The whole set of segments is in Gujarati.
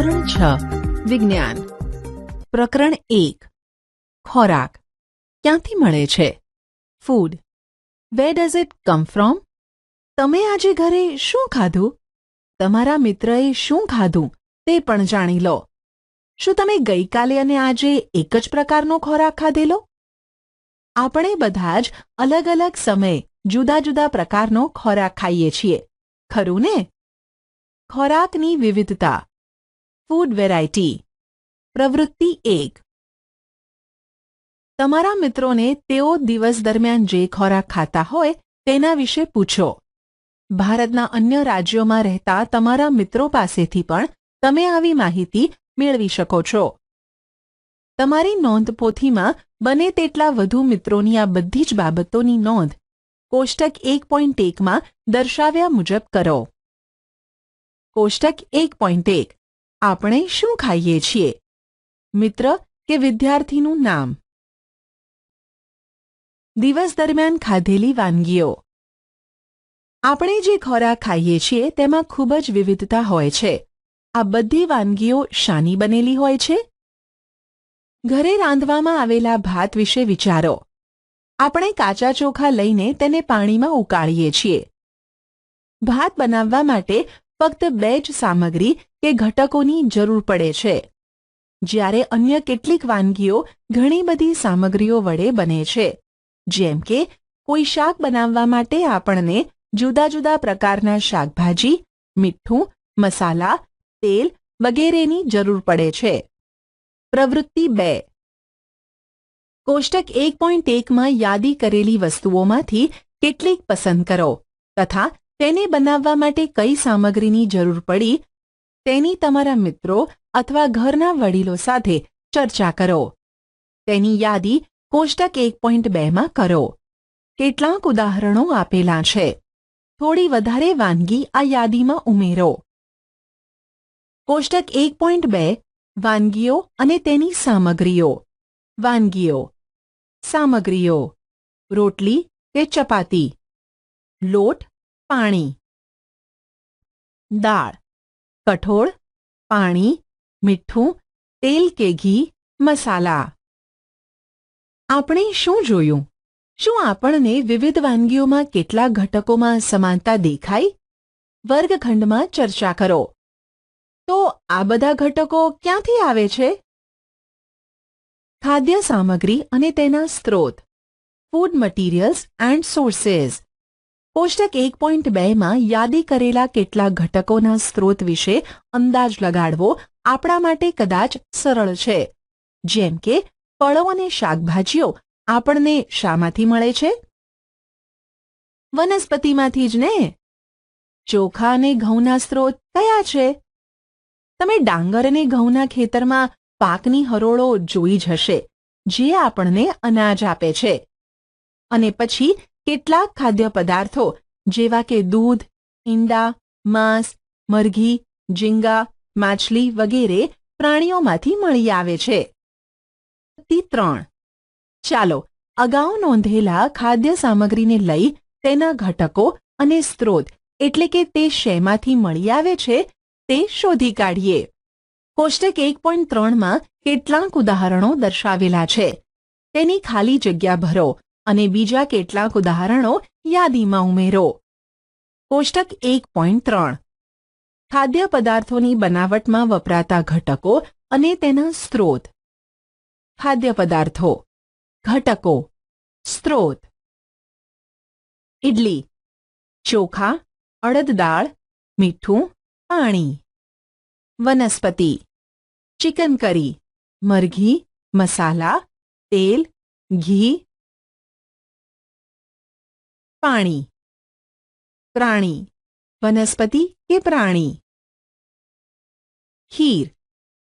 ધોરણ છ, વિજ્ઞાન. પ્રકરણ એક, ખોરાક. ક્યાંથી મળે છે? Food where does it come from તમે આજે ઘરે શું ખાધું? તમારા મિત્રએ શું ખાધું? તે પણ જાણી લો. શું તમે ગઈકાલે અને આજે એક જ પ્રકારનો ખોરાક ખાધેલો? આપણે બધા જ અલગ અલગ સમયે જુદા જુદા પ્રકારનો ખોરાક ખાઈએ છીએ. ખરું ને? ખોરાકની વિવિધતા. ફૂડ વેરાયટી પ્રવૃત્તિ એક. તમારા મિત્રોને તેઓ દિવસ દરમિયાન જે ખોરાક ખાતા હોય તેના વિશે પૂછો. ભારતના અન્ય રાજ્યોમાં રહેતા તમારા મિત્રો પાસેથી પણ તમે આવી માહિતી મેળવી શકો છો. તમારી નોંધપોથીમાં બને તેટલા વધુ મિત્રોની આ બધી જ બાબતોની નોંધ કોષ્ટક એક પોઈન્ટ એકમાં દર્શાવ્યા મુજબ કરો. કોષ્ટક એક પોઈન્ટ એક. આપણે શું ખાઈએ છીએ? મિત્ર, કે વિદ્યાર્થીનું નામ? દિવસ દરમિયાન ખાધેલી વાનગીઓ. આપણે જે ખોરાક ખાઈએ છીએ તેમાં ખૂબ જ વિવિધતા હોય છે. આ બધી વાનગીઓ શાની બનેલી હોય છે? ઘરે રાંધવામાં આવેલા ભાત વિશે વિચારો. આપણે કાચા ચોખા લઈને તેને પાણીમાં ઉકાળીએ છીએ. ભાત બનાવવા માટે ફક્ત બે જ સામગ્રી કે ઘટકોની જરૂર પડે છે. જ્યારે અન્ય કેટલીક વાનગીઓ ઘણી બધી સામગ્રીઓ વડે બને છે. જેમ કે, કોઈ શાક બનાવવા માટે આપણને જુદા જુદા પ્રકારના શાકભાજી, મીઠું, મસાલા, તેલ વગેરેની જરૂર પડે છે. પ્રવૃત્તિ બે. કોષ્ટક એક પોઈન્ટ એકમાં યાદી કરેલી વસ્તુઓમાંથી કેટલીક પસંદ કરો તથા તેને બનાવવા માટે કઈ સામગ્રીની જરૂર પડી? તેની તમારા મિત્રો અથવા ઘરના વડીલો સાથે ચર્ચા કરો. તેની યાદી કોષ્ટક એક પોઈન્ટ બેમાં કરો. કેટલાક ઉદાહરણો આપેલા છે. થોડી વધારે વાનગી આ યાદીમાં ઉમેરો. કોષ્ટક એક પોઈન્ટ બે, વાનગીઓ અને તેની સામગ્રીઓ. વાનગીઓ. સામગ્રીઓ. રોટલી કે ચપાતી. લોટ પાણી. દાળ. કઠોળ, પાણી, મીઠું, તેલ કે ઘી, મસાલા. આપણે શું જોયું? શું આપણને વિવિધ વાનગીઓમાં કેટલા ઘટકોમાં સમાનતા દેખાઈ? વર્ગખંડમાં ચર્ચા કરો. તો આ બધા ઘટકો ક્યાંથી આવે છે? ખાદ્ય સામગ્રી અને તેના સ્ત્રોત. ફૂડ મટીરિયલ્સ એન્ડ સોર્સેસ કોષ્ટક એક પોઈન્ટ બેમાં યાદી કરેલા કેટલાક ઘટકોના સ્ત્રોત વિશે અંદાજ લગાડવો આપણા માટે કદાચ સરળ છે. જેમ કે, ફળો અને શાકભાજીઓ આપણને શામાંથી મળે છે? વનસ્પતિમાંથી જ ને? ચોખા અને ઘઉંના સ્ત્રોત કયા છે? તમે ડાંગર અને ઘઉંના ખેતરમાં પાકની હરોળો જોઈ જ હશે, જે આપણને અનાજ આપે છે. અને પછી કેટલાક ખાદ્ય પદાર્થો જેવા કે દૂધ, ઈંડા, માંસ, મરઘી, ઝીંગા, માછલી વગેરે પ્રાણીઓમાંથી મળી આવે છે. ત્રણ. ચાલો, અગાઉ નોંધેલા ખાદ્ય સામગ્રીને લઈ તેના ઘટકો અને સ્ત્રોત, એટલે કે તે શેમાંથી મળી આવે છે, તે શોધી કાઢીએ. કોષ્ટક એક પોઈન્ટ ત્રણમાં કેટલાક ઉદાહરણો દર્શાવેલા છે. તેની ખાલી જગ્યા ભરો. અને બીજા કેટલાક ઉદાહરણો યાદીમાં ઉમેરો. કોષ્ટક એક પોઈન્ટ ત્રણ. ખાદ્ય પદાર્થોની બનાવટમાં વપરાતા ઘટકો અને તેના સ્ત્રોત. ખાદ્ય પદાર્થો. ઘટકો. સ્ત્રોત. ઇડલી. ચોખા અડદ દાળ મીઠું, પાણી. વનસ્પતિ. ચિકન કરી. મરઘી, મસાલા, તેલ, ઘી પાણી પ્રાણી વનસ્પતિ કે પ્રાણી ખીર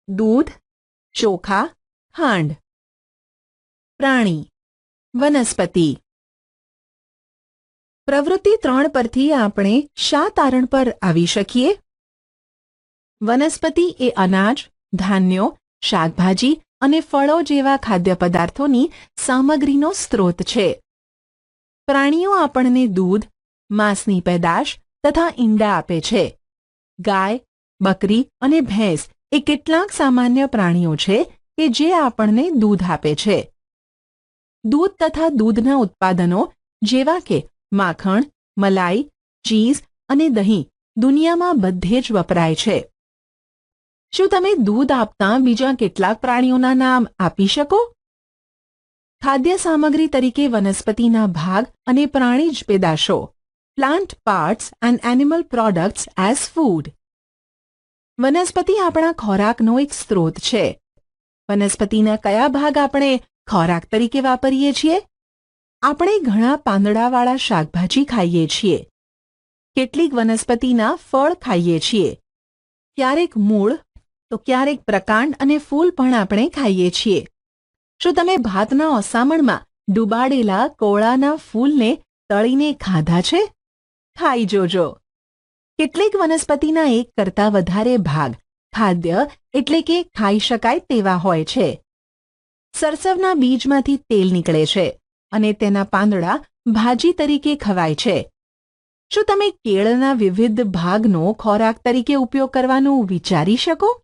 દૂધ ચોખા ખાંડ પ્રાણી વનસ્પતિ પ્રવૃત્તિ ત્રણ પરથી આપણે શા તારણ પર આવી શકીએ વનસ્પતિ એ અનાજ ધાન્યો શાકભાજી અને ફળો જેવા ખાદ્ય પદાર્થોની સામગ્રીનો સ્ત્રોત છે પ્રાણીઓ આપણને દૂધ, માંસની પેદાશ તથા ઈંડા આપે છે. ગાય, બકરી અને ભેંસ એ કેટલાક સામાન્ય પ્રાણીઓ છે કે જે આપણને દૂધ આપે છે. દૂધ તથા દૂધના ઉત્પાદનો જેવા કે માખણ, મલાઈ, ચીઝ અને દહીં દુનિયામાં બધે જ વપરાય છે. શું તમે દૂધ આપતા બીજા કેટલાક પ્રાણીઓના નામ આપી શકો? ખાદ્ય સામગ્રી તરીકે વનસ્પતિના ભાગ અને પ્રાણીજ પેદાશો. Plant parts and animal products as food વનસ્પતિ આપણા ખોરાકનો એક સ્ત્રોત છે. વનસ્પતિના કયા ભાગ આપણે ખોરાક તરીકે વાપરીએ છીએ? આપણે ઘણા પાંદડાવાળા શાકભાજી ખાઈએ છીએ. કેટલીક વનસ્પતિના ફળ ખાઈએ છીએ. ક્યારેક મૂળ, તો ક્યારેક પ્રકાંડ અને ફૂલ પણ આપણે ખાઈએ છીએ. શું તમે ભાતના ઓસામણમાં ડુબાડેલા કોળાના ફૂલને તળીને ખાધા છે? ખાઈ જોજો. કેટલીક વનસ્પતિના એક કરતાં વધારે ભાગ ખાદ્ય એટલે કે ખાઈ શકાય તેવા હોય છે. સરસવના બીજમાંથી તેલ નીકળે છે અને તેના પાંદડા ભાજી તરીકે ખવાય છે. શું તમે કેળના વિવિધ ભાગનો ખોરાક તરીકે ઉપયોગ કરવાનું વિચારી શકો?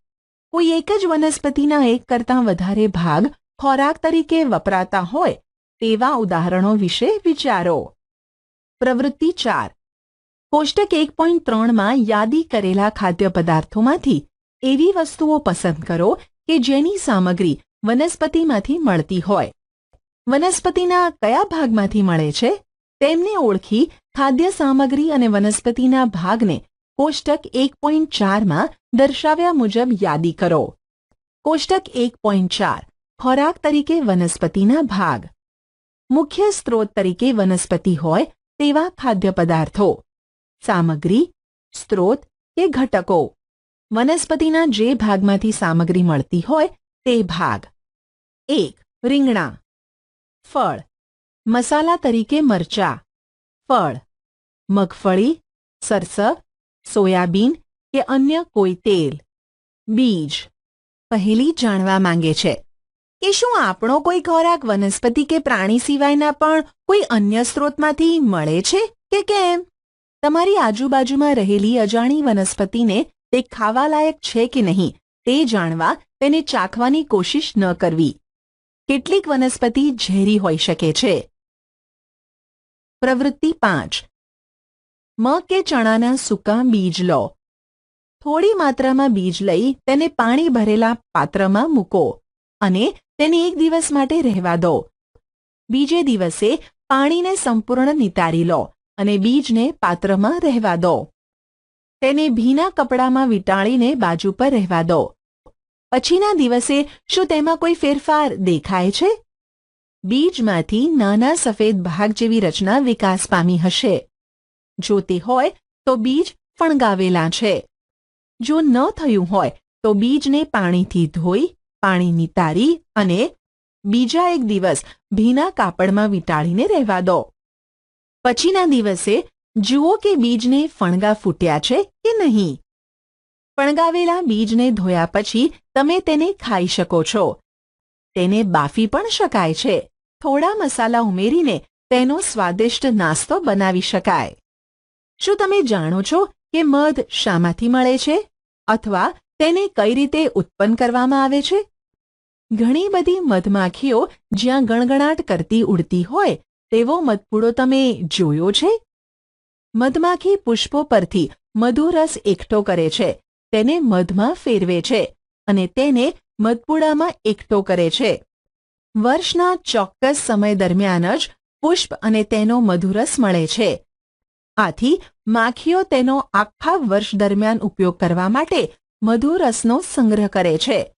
કોઈ એક જ વનસ્પતિના એક કરતાં વધારે ભાગ ખોરાક તરીકે વપરાતા હોય તેવા ઉદાહરણો વિશે વિચારો. પ્રવૃત્તિ ચાર. કોષ્ટક એક પોઈન્ટ ત્રણમાં યાદી કરેલા ખાદ્ય પદાર્થોમાંથી એવી વસ્તુઓ પસંદ કરો કે જેની સામગ્રી વનસ્પતિમાંથી મળતી હોય. વનસ્પતિના કયા ભાગમાંથી મળે છે? તેમને ઓળખી ખાદ્ય સામગ્રી અને વનસ્પતિના ભાગને કોષ્ટક એક પોઈન્ટ ચારમાં દર્શાવ્યા મુજબ યાદી કરો. કોષ્ટક એક પોઈન્ટ ચાર. ખોરાક તરીકે વનસ્પતિના ભાગ. મુખ્ય સ્ત્રોત તરીકે વનસ્પતિ હોય તેવા ખાદ્ય પદાર્થો સામગ્રી, સ્ત્રોત કે ઘટકો. વનસ્પતિના જે ભાગમાંથી સામગ્રી મળતી હોય તે ભાગ. એક, રીંગણા. ફળ. મસાલા તરીકે મરચા. ફળ. મગફળી, સરસવ, સોયાબીન કે અન્ય કોઈ તેલ. બીજ. પહેલી જાણવા માંગે છે. કે શું આપણો કોઈ ખોરાક વનસ્પતિ કે પ્રાણી સિવાયના પણ કોઈ અન્ય સ્ત્રોતમાંથી મળે છે કે કેમ? તમારી આજુબાજુમાં રહેલી અજાણી વનસ્પતિને તે ખાવાલાયક છે કે નહીં તે જાણવા તેને ચાખવાની કોશિશ ન કરવી. કેટલીક વનસ્પતિ ઝેરી હોઈ શકે છે. પ્રવૃત્તિ પાંચ. મગ કે ચણાના સૂકા બીજ લો. થોડી માત્રામાં બીજ લઈ તેને પાણી ભરેલા પાત્રમાં મૂકો અને તેને એક દિવસ માટે રહેવા દો. બીજે દિવસે પાણીને સંપૂર્ણ નિતારી લો અને બીજને પાત્રમાં રહેવા દો. તેને ભીના કપડામાં વીંટાળીને બાજુ પર રહેવા દો. પછીના દિવસે શું તેમાં કોઈ ફેરફાર દેખાય છે? બીજમાંથી નાના સફેદ ભાગ જેવી રચના વિકાસ પામી હશે. જો તે હોય તો બીજ ફણગાવેલા છે. જો ન થયું હોય તો બીજને પાણીથી ધોઈ પાણી નિતારી અને બીજા એક દિવસ ભીના કાપડમાં વીંટાળીને રહેવા દો. પછીના દિવસે જુઓ કે બીજને ફણગા ફૂટ્યા છે કે નહીં. ફણગાવેલા બીજને ધોયા પછી તમે તેને ખાઈ શકો છો. તેને બાફી પણ શકાય છે. થોડા મસાલા ઉમેરીને તેનો સ્વાદિષ્ટ નાસ્તો બનાવી શકાય. શું તમે જાણો છો કે મધ શામાંથી મળે છે? અથવા તેને કઈ રીતે ઉત્પન્ન કરવામાં આવે છે? ઘણી બધી મધમાખીઓ જ્યાં ગણગણાટ કરતી ઉડતી હોય, તેવો મધપૂડો તમે જોયો છે? મધમાખી પુષ્પો પરથી મધુરસ એકઠો કરે છે, તેને મધમાં ફેરવે છે અને તેને મધપુડામાં એકઠો કરે છે. વર્ષના ચોક્કસ સમય દરમિયાન જ પુષ્પ અને તેનો મધુરસ મળે છે. આથી માખીઓ તેનો આખા વર્ષ દરમિયાન ઉપયોગ કરવા માટે મધુરસનો સંગ્રહ કરે છે.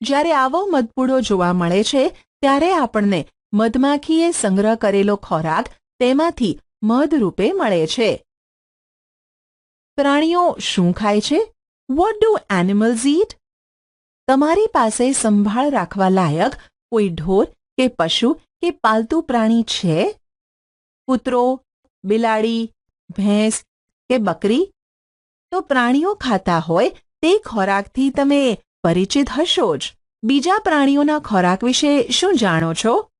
જ્યારે આવો મધપૂડો જોવા મળે છે, ત્યારે આપણને મધમાખીએ સંગ્રહ કરેલો ખોરાક તેમાંથી મધ રૂપે મળે છે. પ્રાણીઓ શું ખાય છે? વોટ ડુ એનિમલ્સ ઈટ તમારી પાસે સંભાળ રાખવા લાયક કોઈ ઢોર કે પશુ કે પાલતુ પ્રાણી છે? કૂતરો, બિલાડી, ભેંસ કે બકરી? તો પ્રાણીઓ ખાતા હોય તે ખોરાકથી તમે પરિચિત હશો જ. બીજા પ્રાણીઓના ખોરાક વિશે શું જાણો છો?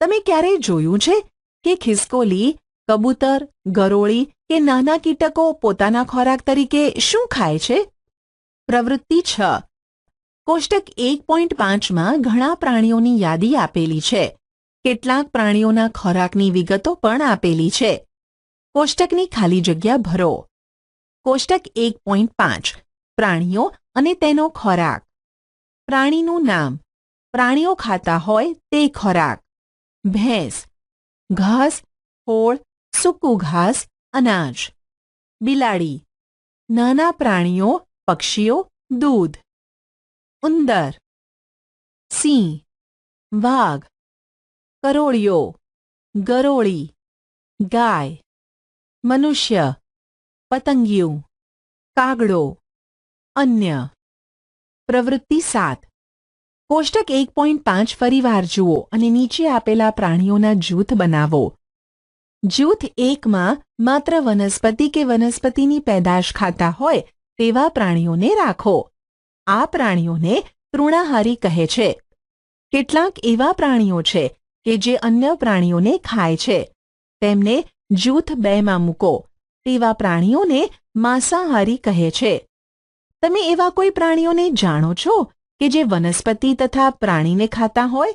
તમે ક્યારેય જોયું છે કે ખિસકોલી, કબૂતર, ગરોળી કે નાના કીટકો પોતાના ખોરાક તરીકે શું ખાય છે? પ્રવૃત્તિ છ. કોષ્ટક એક પોઈન્ટ પાંચમાં ઘણા પ્રાણીઓની યાદી આપેલી છે. કેટલાક પ્રાણીઓના ખોરાકની વિગતો પણ આપેલી છે. કોષ્ટકની ખાલી જગ્યા ભરો. કોષ્ટક એક પોઈન્ટ પાંચ. પ્રાણીઓ અને તેનો ખોરાક. પ્રાણીનું નામ. પ્રાણીઓ ખાતા હોય તે ખોરાક. ભેંસ. ઘાસ, ફોળ, સૂકું ઘાસ, અનાજ. બિલાડી. નાના પ્રાણીઓ, પક્ષીઓ, દૂધ. ઉંદર. સિંહ. વાઘ. કરોળિયો. ગરોળી. ગાય. મનુષ્ય. પતંગિયું. કાગડો. અન્ય. પ્રવૃત્તિ સાત. કોષ્ટક એક પોઈન્ટ પાંચ ફરીવાર જુઓ અને નીચે આપેલા પ્રાણીઓના જૂથ બનાવો. જૂથ એકમાં માત્ર વનસ્પતિ કે વનસ્પતિની પેદાશ ખાતા હોય તેવા પ્રાણીઓને રાખો. આ પ્રાણીઓને તૃણાહારી કહે છે. કેટલાક એવા પ્રાણીઓ છે કે જે અન્ય પ્રાણીઓને ખાય છે. તેમને જૂથ બેમાં મૂકો. તેવા પ્રાણીઓને માંસાહારી કહે છે. તમે એવા કોઈ પ્રાણીઓને જાણો છો કે જે વનસ્પતિ તથા પ્રાણીને ખાતા હોય?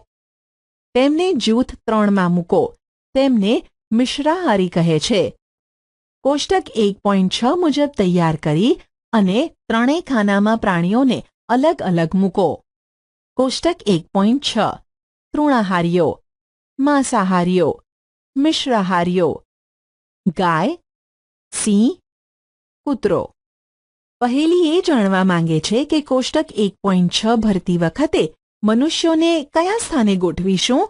તેમને જૂથ ત્રણમાં મૂકો. તેમને મિશ્રાહારી કહે છે. કોષ્ટક એક પોઈન્ટ છ મુજબ તૈયાર કરી અને ત્રણેય ખાનામાં પ્રાણીઓને અલગ અલગ મૂકો. કોષ્ટક એક પોઈન્ટ છ. તૃણાહારીઓ, માંસાહારીઓ, મિશ્રાહારીઓ. ગાય, સિંહ, કૂતરો. પહેલી એ જાણવા માંગે છે કે કોષ્ટક એક પોઈન્ટ છ ભરતી વખતે મનુષ્યોને કયા સ્થાને ગોઠવીશું?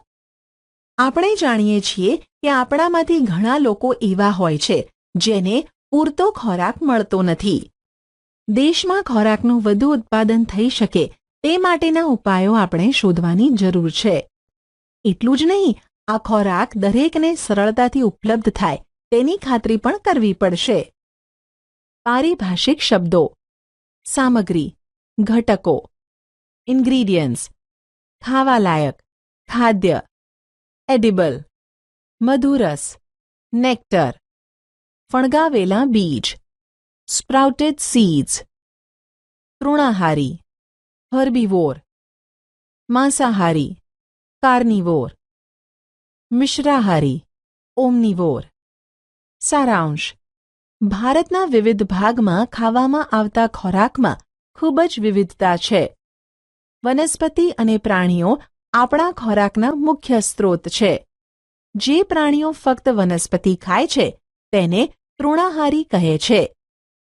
આપણે જાણીએ છીએ કે આપણામાંથી ઘણા લોકો એવા હોય છે જેને પૂરતો ખોરાક મળતો નથી. દેશમાં ખોરાકનું વધુ ઉત્પાદન થઈ શકે તે માટેના ઉપાયો આપણે શોધવાની જરૂર છે. એટલું જ નહીં, આ ખોરાક દરેકને સરળતાથી ઉપલબ્ધ થાય તેની ખાતરી પણ કરવી પડશે. પારિભાષિક શબ્દો, સામગ્રી, ઘટકો ઇન્ગ્રીડિયન્ટ્સ ખાવાલાયક, ખાદ્ય એડિબલ મધુરસ નેક્ટર ફણગાવેલા બીજ સ્પ્રાઉટેડ સીડ્સ તૃણાહારી, હર્બીવોર, માંસાહારી, કાર્નિવોર, મિશ્રાહારી, ઓમનિવોર, સારાંશ ભારતના વિવિધ ભાગમાં ખાવામાં આવતા ખોરાકમાં ખૂબ જ વિવિધતા છે. વનસ્પતિ અને પ્રાણીઓ આપણા ખોરાકના મુખ્ય સ્ત્રોત છે. જે પ્રાણીઓ ફક્ત વનસ્પતિ ખાય છે, તેને તૃણાહારી કહે છે.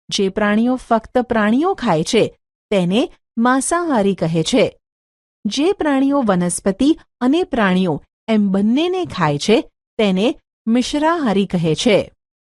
જે પ્રાણીઓ ફક્ત પ્રાણીઓ ખાય છે, તેને માંસાહારી કહે છે. જે પ્રાણીઓ વનસ્પતિ અને પ્રાણીઓ એમ બંનેને ખાય છે, તેને મિશ્રાહારી કહે છે.